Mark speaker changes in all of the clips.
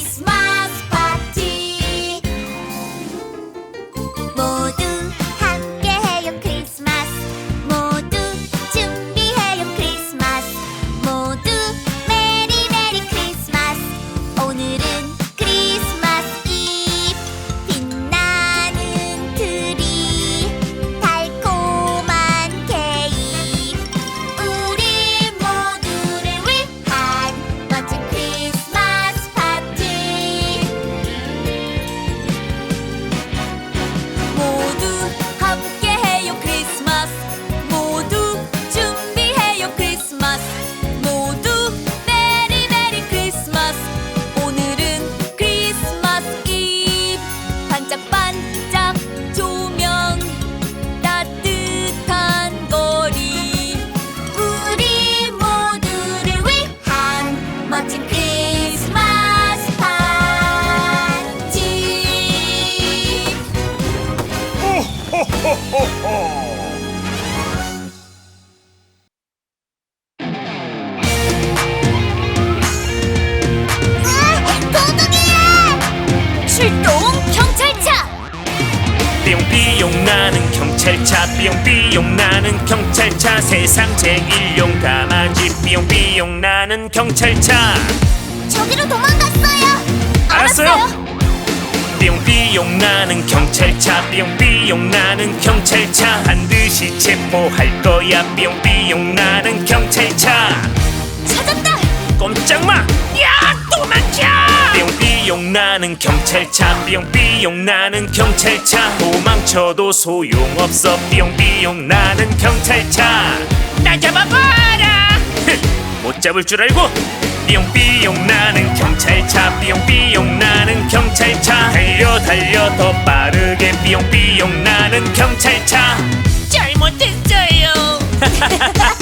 Speaker 1: smile. 삐용 나는 경찰차 삐용 삐용 나는 경찰차. 세상 제일 용감하지 삐용 삐용 나는 경찰차.
Speaker 2: 저기로 도망갔어요.
Speaker 1: 알았어요. 삐용 삐용 나는 경찰차 삐용 삐용 나는 경찰차. 반드시 체포할 거야. 삐용 삐용 나는 나는 경찰차. 삐용삐용 나는 경찰차. 도망쳐도 소용없어. 삐용삐용 나는 경찰차. 나 잡아봐라. 못 잡을 줄 알고. 삐용삐용 나는 경찰차. 삐용삐용 나는 경찰차. 달려 달려 더 빠르게. 삐용삐용 나는 경찰차. 잘못했어요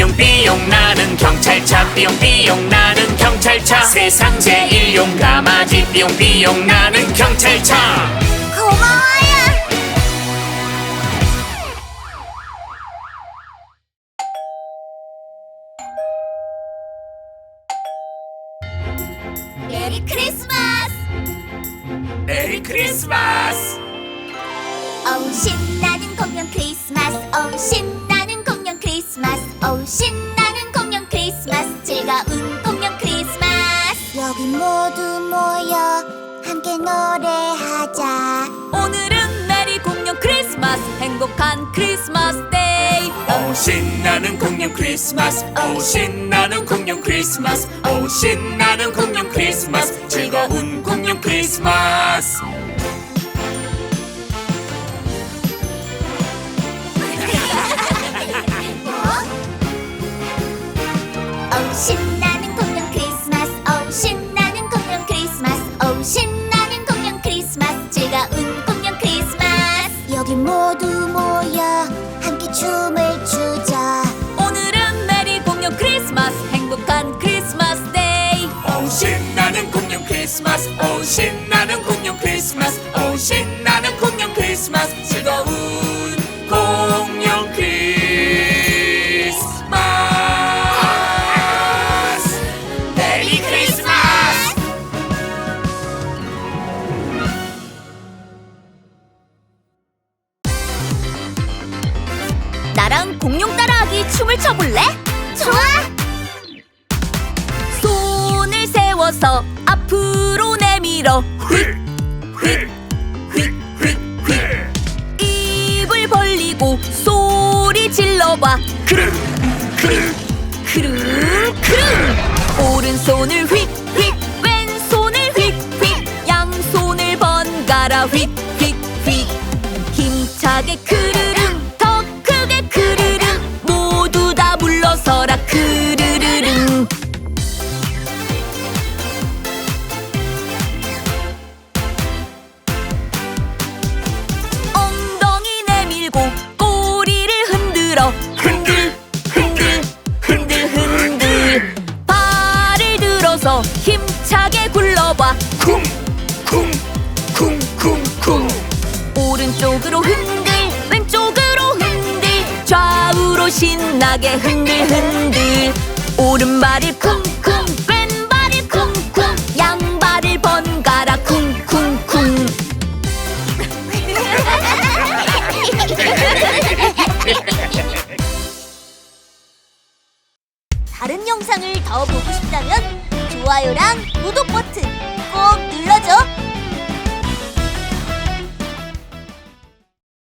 Speaker 1: 삐용삐용 나는 경찰차. 삐용삐용 나는 경찰차. 세상 제일 용감하지 삐용삐용 나는 경찰차.
Speaker 2: 고마워요. 메리 크리스마스.
Speaker 1: 메리 크리스마스.
Speaker 2: 어우 신 함께 노래하자.
Speaker 3: 오늘은 메리 공룡 크리스마스 행복한 크리스마스 데이.
Speaker 1: 오 신나는 공룡 크리스마스. 오 신나는 공룡 크리스마스. 오 신나는 공룡 크리스마스. 즐거운 공룡 크리스마스
Speaker 2: 춤을 추자.
Speaker 3: 오늘은 메리 공룡 크리스마스 행복한 크리스마스 데이.
Speaker 1: 오 신나는 공룡 크리스마스 오 신나는 공룡 크리스마스 오 신나는 공룡 크리스마스. 즐거운
Speaker 3: 나랑 공룡 따라하기 춤을 춰볼래?
Speaker 2: 좋아!
Speaker 3: 손을 세워서 앞으로 내밀어. 입을 벌리고 소리 질러봐. 크릉 크릉 크릉 크릉. 오른손을 휙
Speaker 1: 쿵쿵쿵쿵쿵
Speaker 3: 오른쪽으로 흔들 왼쪽으로 흔들. 좌우로 신나게 흔들 흔들. 오른발을 쿵쿵. 왼발을 쿵쿵. 양발을 번갈아 쿵쿵쿵.
Speaker 2: 다른 영상을 더 보고 싶다면 좋아요랑 구독 버튼 꼭 눌러줘